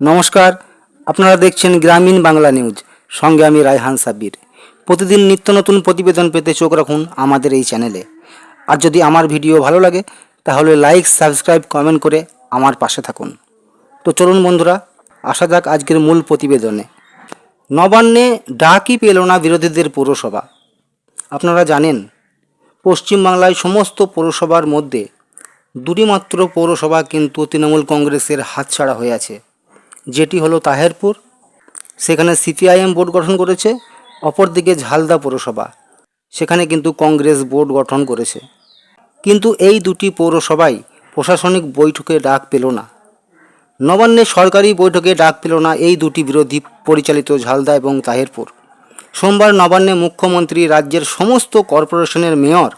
নমস্কার, আপনারা দেখছেন গ্রামীণ বাংলা নিউজ। সঙ্গে আমি রায়হান সাব্বির। প্রতিদিন নিত্য নতুন প্রতিবেদন পেতে চোখ রাখুন আমাদের এই চ্যানেলে। আর যদি আমার ভিডিও ভালো লাগে, তাহলে লাইক, সাবস্ক্রাইব, কমেন্ট করে আমার পাশে থাকুন। তো চলুন বন্ধুরা, আসা যাক আজকের মূল প্রতিবেদনে। নবান্নে ডাকই পেল না বিরোধীদের পৌরসভা। আপনারা জানেন, পশ্চিমবাংলায় সমস্ত পৌরসভার মধ্যে দুটি মাত্র পৌরসভা কিন্তু তৃণমূল কংগ্রেসের হাতছাড়া হয়ে আছে। যেটি হলো তাহেরপুর। সেখানে সিপিআইএম বোর্ড গঠন করেছে, অপরদিকে ঝালদা পৌরসভা। সেখানে কিন্তু কংগ্রেস বোর্ড গঠন করেছে। কিন্তু এই দুটি পৌরসভায় প্রশাসনিক বৈঠকে ডাক পেল না। নবান্নে সরকারি বৈঠকে ডাক পেল না এই দুটি বিরোধী পরিচালিত ঝালদা এবং তাহেরপুর। সোমবার নবান্নে মুখ্যমন্ত্রী রাজ্যের সমস্ত কর্পোরেশনের মেয়র,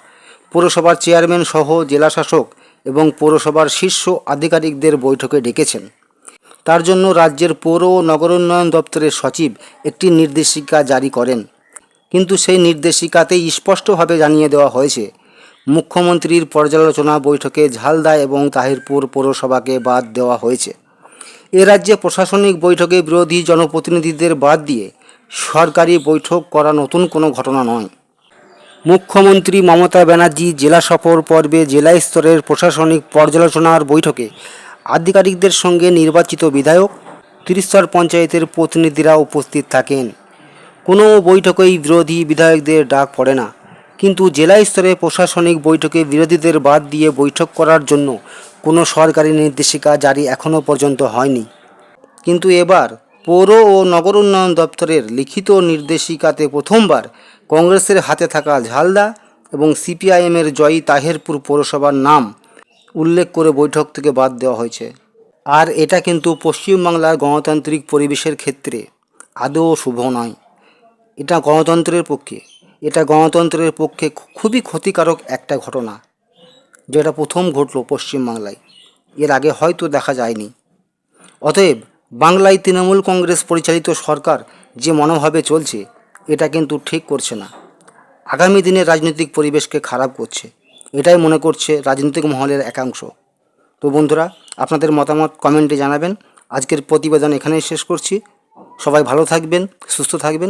পৌরসভার চেয়ারম্যান সহ জেলাশাসক এবং পৌরসভার শীর্ষ আধিকারিকদের বৈঠকে ডেকেছেন। তার জন্য রাজ্যের পৌর ও নগরোন্নয়ন দপ্তরের সচিব একটি নির্দেশিকা জারি করেন। কিন্তু সেই নির্দেশিকাতেই স্পষ্টভাবে জানিয়ে দেওয়া হয়েছে, মুখ্যমন্ত্রীর পর্যালোচনা বৈঠকে ঝালদা এবং তাহিরপুর পৌরসভাকে বাদ দেওয়া হয়েছে। এ রাজ্যে প্রশাসনিক বৈঠকে বিরোধী জনপ্রতিনিধিদের বাদ দিয়ে সরকারি বৈঠক করা নতুন কোনো ঘটনা নয়। মুখ্যমন্ত্রী মমতা ব্যানার্জি জেলা সফর পর্বে জেলা স্তরের প্রশাসনিক পর্যালোচনার বৈঠকে আধিকারিকদের সঙ্গে নির্বাচিত বিধায়ক ত্রিস্তর পঞ্চায়েতের প্রতিনিধিরা উপস্থিত থাকেন। কোনো বৈঠকেই বিরোধী বিধায়কদের ডাক পড়ে না। কিন্তু জেলা স্তরে প্রশাসনিক বৈঠকে বিরোধীদের বাদ দিয়ে বৈঠক করার জন্য কোনো সরকারি নির্দেশিকা জারি এখনও পর্যন্ত হয়নি। কিন্তু এবার পৌর ও নগর উন্নয়ন দপ্তরের লিখিত নির্দেশিকাতে প্রথমবার কংগ্রেসের হাতে থাকা ঝালদা এবং সিপিআইএমের জয়ী তাহেরপুর পৌরসভার নাম উল্লেখ করে বৈঠক থেকে বাদ দেওয়া হয়েছে। আর এটা কিন্তু পশ্চিমবাংলার গণতান্ত্রিক পরিবেশের ক্ষেত্রে আদৌ শুভ নয়। এটা গণতন্ত্রের পক্ষে। এটা গণতন্ত্রের পক্ষে খুবই ক্ষতিকারক একটা ঘটনা, যেটা প্রথম ঘটলো পশ্চিমবাংলায়। এর আগে হয়তো দেখা যায়নি। অতএব বাংলায় তৃণমূল কংগ্রেস পরিচালিত সরকার যে মনোভাবে চলছে, এটা কিন্তু ঠিক করছে না। আগামী দিনের রাজনৈতিক পরিবেশকে খারাপ করছে। এটাই মনে করছে রাজনৈতিক মহলের একাংশ। তো বন্ধুরা, আপনাদের মতামত কমেন্টে জানাবেন। আজকের প্রতিবেদন এখানেই শেষ করছি। সবাই ভালো থাকবেন, সুস্থ থাকবেন।